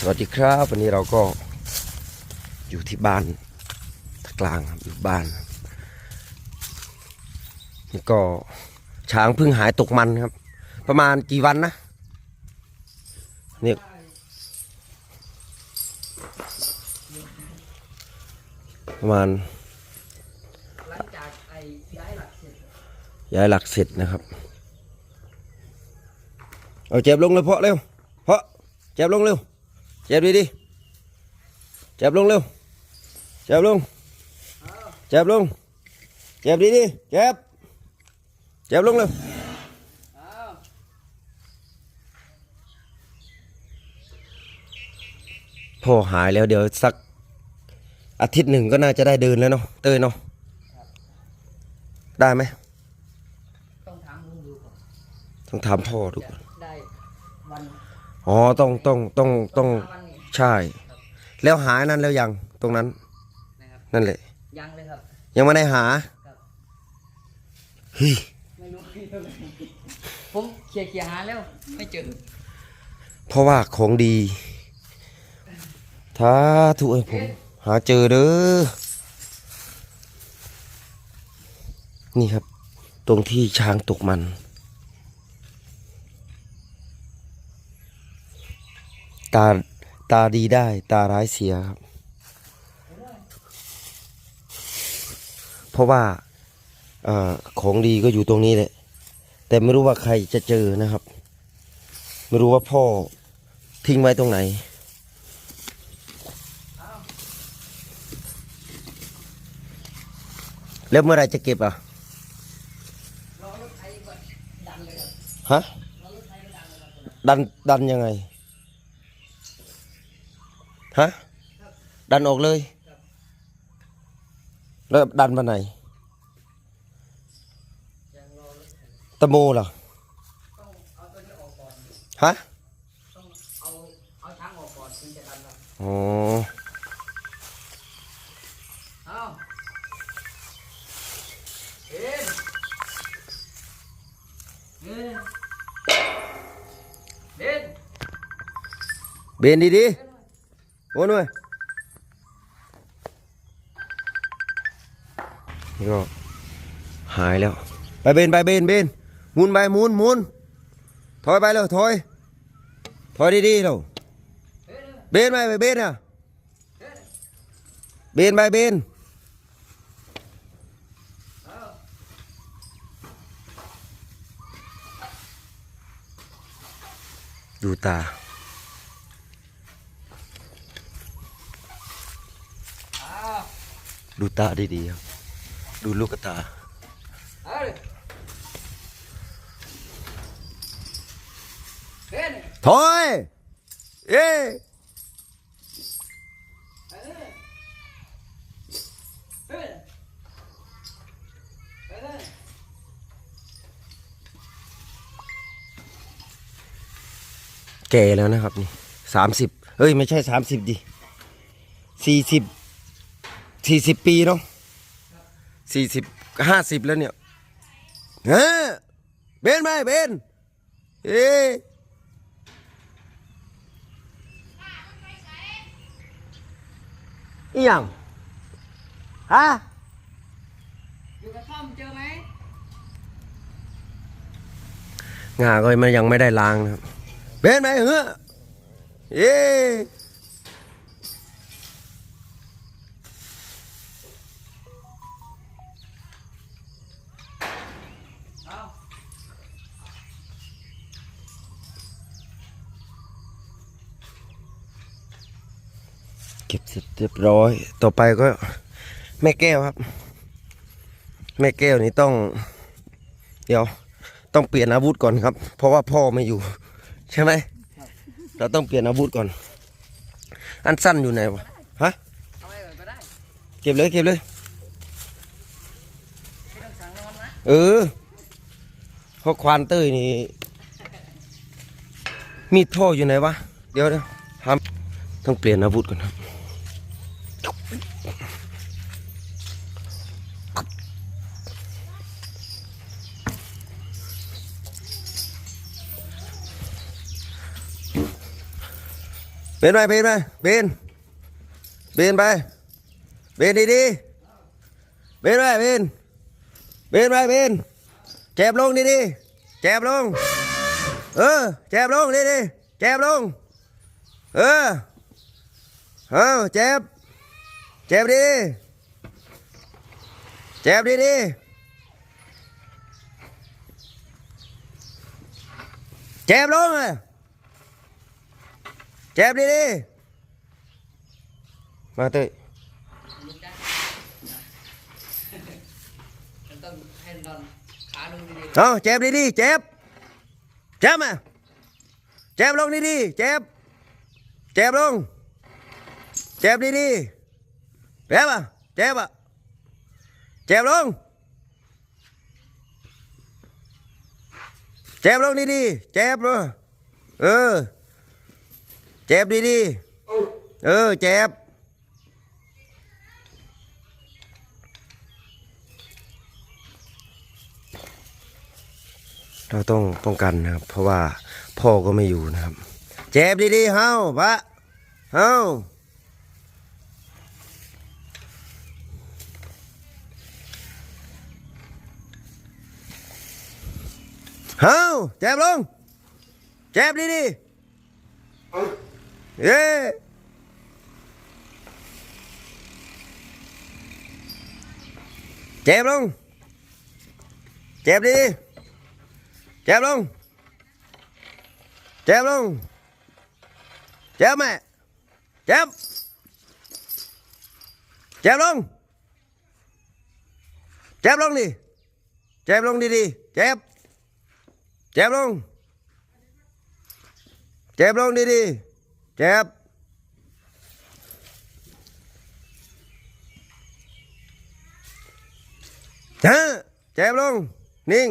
สวัสดีครับ วันนี้เราก็อยู่ที่บ้านกลางครับอยู่บ้านนี่ก็ช้างเพิ่งหายตกมันครับ ประมาณกี่วันนะนี่ประมาณย้ายหลักเสร็จนะครับ เอาเจ็บลงเลยเพาะเร็วเพาะเจ็บลงเร็ว เจ็บดีดีเจ็บลงเร็วเจ็บลงเจ็บลงเจ็บดีดีเจ็บเจ็บลงเร็วพ่อหายแล้วเดี๋ยวสักอาทิตย์หนึ่งก็น่าจะได้เดินแล้วเนาะเตยเนาะได้ไหมต้องถามพ่อดูก่อน อ๋อต้องต้องต้องต้องวันนี้ใช่ แล้วหายนั้นแล้วยังตรงนั้น นะครับนั่นแหละ ยังเลยครับยังไม่ได้หาครับเฮ้ยไม่รู้ผมเคลียร์เคลียร์หาแล้วไม่เจอเพราะว่าของดีถ้าถูกให้ผม หาเจอเด้อนี่ครับ ตรงที่ช้างตกมัน ตาตาดีได้ ตาร้ายเสียครับ เพราะว่าอของดีก็อยู่ตรงนี้แหละ แต่ไม่รู้ว่าใครจะเจอนะครับ ไม่รู้ว่าพ่อทิ้งไว้ตรงไหน แล้วเมื่อไรจะเก็บอะฮะดันดันยังไง ฮะดันออกเลย แล้วดันมาไหนยังรอรถไถตะโมเหรอต้องเอาตัวนี้ออกก่อนฮะต้องเอาเอาช้างออกก่อนถึงจะดันครับอ๋อเอาเอ็นเอ็นเอ็นเบนดีดี ๆโอ้หน่อยนี่ก็หายแล้วไปเบนไปเบนเบนหมุนไดูตาดีๆครับ ดูลูกตาเอาเลยเอ็นถอย เอ้ไปเลยเอ็นไปเลยแก่แล้วนะครับนี่สามสิบเฮ้ย ไม่ใช่สามสิบดิสี่สิบ สี่สิบปีเนาะสี่สิบห้าสิบแล้วเนี่ยเฮ้เบนไหมเบนเอ้อีหยังฮะอยู่กระท่อมเจอไหมงาก็มันยังไม่ได้ล้างนะครับเบนไหมเฮ้อเอ้ เก็บเสร็จเรียบร้อย ต่อไปก็แม่แก้วครับ แม่แก้วนี่ต้อง เดี๋ยว ต้องเปลี่ยนอาวุธก่อนครับ เพราะว่าพ่อไม่อยู่ ใช่ไหมเราต้องเปลี่ยนอาวุธก่อน อันสั้นอยู่ไหนวะฮะเก็บเลยเก็บเลยไม่ต้ออนนะเออเพราะควานเต้ยนี่ มีดพ่ออยู่ไหนวะ เดี๋ยวเดี๋ยวทำต้องเปลี่ยนอาวุธก่อนครับ เบนไปเบนไปเบนเบนไปเบนดีดีๆเบนไปเบนเบนไปเบนแจบลงดีดีแจบลง เออแจบลงดีดีแจบลง เออเอาแจบแจบดีแจบดีดีแจบลงอะ แจบดีดีมาเต้ยมันต้องให้นอนขาลงดีเอาแจบดีดีแจ เจ็บดีดีเออเจ็บเราต้องป้องกันนะครับ เพราะว่าพ่อก็ไม่อยู่นะครับ เจ็บดีๆเฮ้าพระเฮ้าเฮ้าเจ็บลง เจ็บดีๆ แจบลงแจบลงแจบแม่แจบแจบลงแจบลง เจ็บเจ็บลงดีๆเจ็บฮะเจ็บลง นิ่ง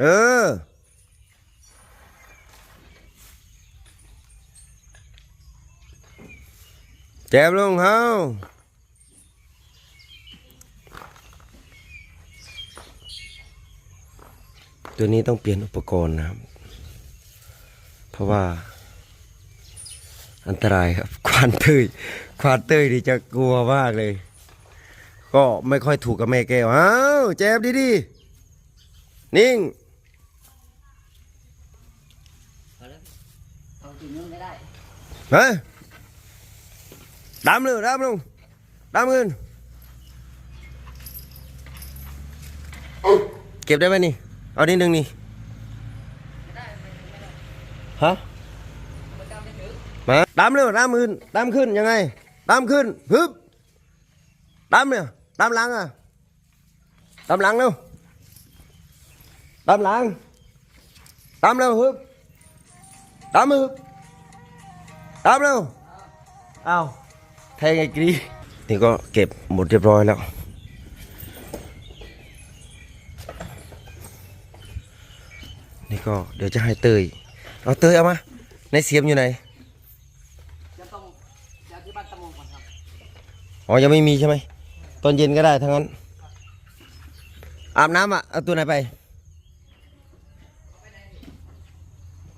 เออ เจ็บลงเฮาตัวนี้ต้องเปลี่ยนอุปกรณ์นะครับ เพราะว่า อันตรายครับควานเต้ยควานเต้ยนี่จะกลัวมากเลย ก็ไม่ค่อยถูกกับแม่แก้วอ้าวเจ็บดีๆนิ่งๆพอแล้วเอามเฮ้ยดำเลยดำลงดำขึ้นเก็บได้ไหมนี่ เอานิดนึงนี่ฮะ มาดำเร็วดำขึ้นดำขึ้นยังไงดำขึ้นฮึบดำเนี่ยดำหลังอะดำหลังเร็วดำหลังดำเร็วฮึบดำฮึบดำเร็วเอาแทงไอ้กรีนี่ก็เก็บหมดเรียบร้อยแล้วนี่ก็เดี๋ยวจะให้เตยเอาเตยเอามาในเสียมอยู่ไหน จะต้องจะที่บ้านตะมงก่อนครับ อ๋อ ยังไม่มีใช่ไหมตอนเย็นก็ได้ทั้งนั้น อาบน้ำอะ เอาตัวไหนไป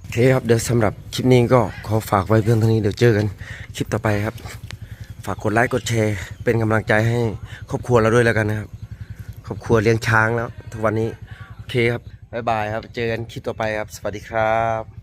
โอเคครับ เดี๋ยวสำหรับคลิปนี้ก็ขอฝากไว้เพียงเท่านี้ เดี๋ยวเจอกันคลิปต่อไปครับ ฝากกดไลค์ กดแชร์ เป็นกำลังใจให้ครอบครัวเราด้วยแล้วกันนะครับ ครอบครัวเลี้ยงช้างแล้ว ทุกวันนี้ โอเคครับ บ๊ายบายครับ เจอกันคลิปต่อไปครับ สวัสดีครับ